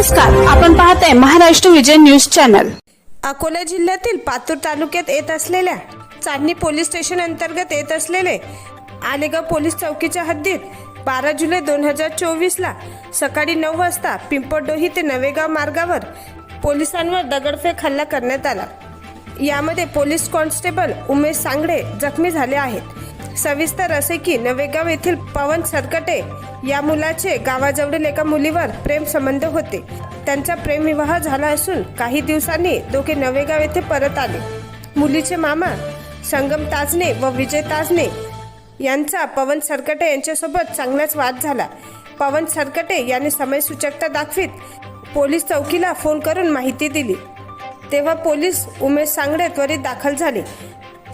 नमस्कार आपण पाहताय महाराष्ट्र विजय न्यूज चॅनल. अकोला जिल्ह्यातील पातूर तालुक्यात येत असलेल्या चांदणी पोलीस स्टेशन अंतर्गत येत असलेले आलेगाव पोलीस चौकीच्या हद्दीत बारा जुलै दोन हजार चोवीसला सकाळी नऊ वाजता पिंपळडोही ते नवेगाव मार्गावर पोलिसांवर दगडफेक हल्ला करण्यात आला. यामध्ये पोलीस कॉन्स्टेबल उमेश सांगडे जखमी झाले आहेत. सविस्तर असे की नवेगाव येथील पवन सरकटे या मुलाचे गावाजवळील एका मुलीवर प्रेम संबंध होते. त्यांचा प्रेमविवाह झाला असून काही दिवसांनी दोघे नवेगाव येथे परत आले. मुलीचे मामा संगम ताजने व विजय ताजने यांचा पवन सरकटे यांच्यासोबत चांगलाच वाद झाला. पवन सरकटे यांनी समयसूचकता दाखवीत पोलीस चौकीला फोन करून माहिती दिली. तेव्हा पोलीस उमेश सांगडे त्वरित दाखल झाले.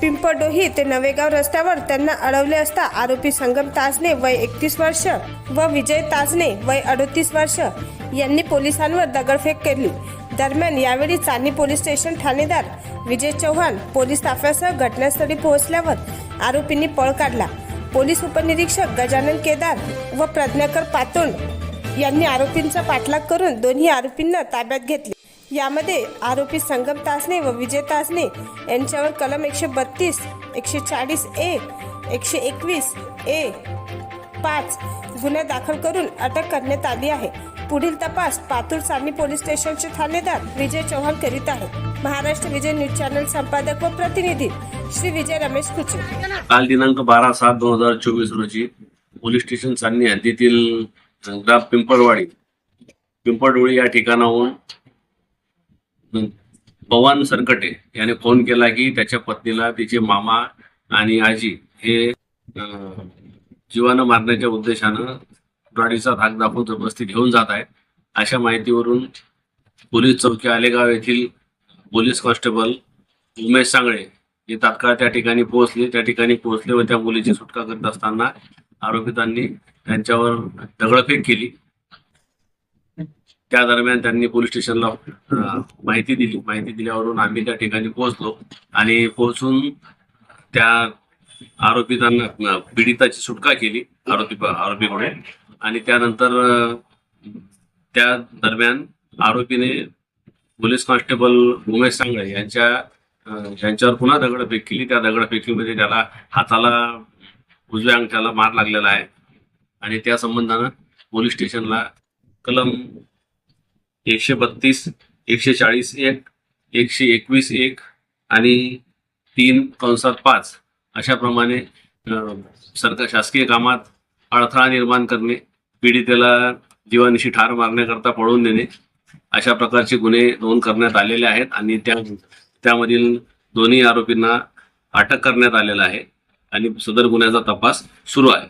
पिंपडोही ते नवेगाव रस्त्यावर त्यांना अडवले असता आरोपी संगम ताजने वय एकतीस वर्ष व विजय ताजने वय अडतीस वर्ष यांनी पोलिसांवर दगडफेक केली. दरम्यान यावेळी चांदी पोलीस स्टेशन ठाणेदार विजय चव्हाण पोलीस ताफ्यासह घटनास्थळी पोहोचल्यावर आरोपींनी पळ काढला. पोलीस उपनिरीक्षक गजानन केदार व प्रज्ञाकर पातोंड यांनी आरोपींचा पाठलाग करून दोन्ही आरोपींना ताब्यात घेतले. यामध्ये आरोपी संगम तासने व विजय तासने यांच्यावर कलम एकशे बत्तीस एकशे चाळीस ए एकशे एकवीस ए पाच गुन्हा दाखल करून अटक करण्यात आली आहे. पुढील तपास पातूर सारणी पोलीस स्टेशनचे ठाणेदार विजय चव्हाण करीत आहेत. महाराष्ट्र विजय न्यूज चॅनल संपादक व प्रतिनिधी श्री विजय रमेश कुचे. काल दिनांक बारा सात दोन हजार चोवीस रोजी पोलीस स्टेशन चांदणी हद्दीतील ग्राम पिंपळवाडी पिंपळडोळी या ठिकाणाहून पवन सरकटे याने फोन केला की त्याच्या पत्नीला तिचे मामा आणि आजी हे जीवानं मारण्याच्या उद्देशानं गाडीचा धाक दाखवून जबरदस्ती घेऊन जात आहेत. अशा माहितीवरून पोलीस चौकी आलेगाव येथील पोलीस कॉन्स्टेबल उमेश सांगळे हे तात्काळ त्या ठिकाणी पोहोचले. त्या ठिकाणी पोहोचले व त्या मुलीची सुटका करत असताना आरोपितांनी त्यांच्यावर दगडफेक केली. त्या दरम्यान त्यांनी पोलीस स्टेशनला माहिती दिली. माहिती दिल्यावरून आम्ही त्या ठिकाणी पोहोचलो आणि पोहोचून त्या आरोपितांना पीडिताची सुटका केली आरोपी आरोपीकडे आणि त्यानंतर त्या दरम्यान आरोपीने पोलीस कॉन्स्टेबल उमेश सांगळे यांच्या यांच्यावर पुन्हा दगडफेक केली. त्या दगडफेकीमध्ये त्याला हाताला उजव्या अंगठ्याला मार लागलेला आहे. आणि त्या संबंधानं पोलीस स्टेशनला कलम एकशे बत्तीस एकशे चाळीस एक एकशे एकवीस एक आणि तीन कंसात पाच अशाप्रमाणे सरकार शासकीय कामात अडथळा निर्माण करणे पीडितेला जीवानिशी ठार मारण्याकरता पळवून देणे अशा प्रकारचे गुन्हे नोंद करण्यात आलेले आहेत आणि त्या त्यामधील दोन्ही आरोपींना अटक करण्यात आलेला आहे आणि सदर गुन्ह्याचा तपास सुरू आहे.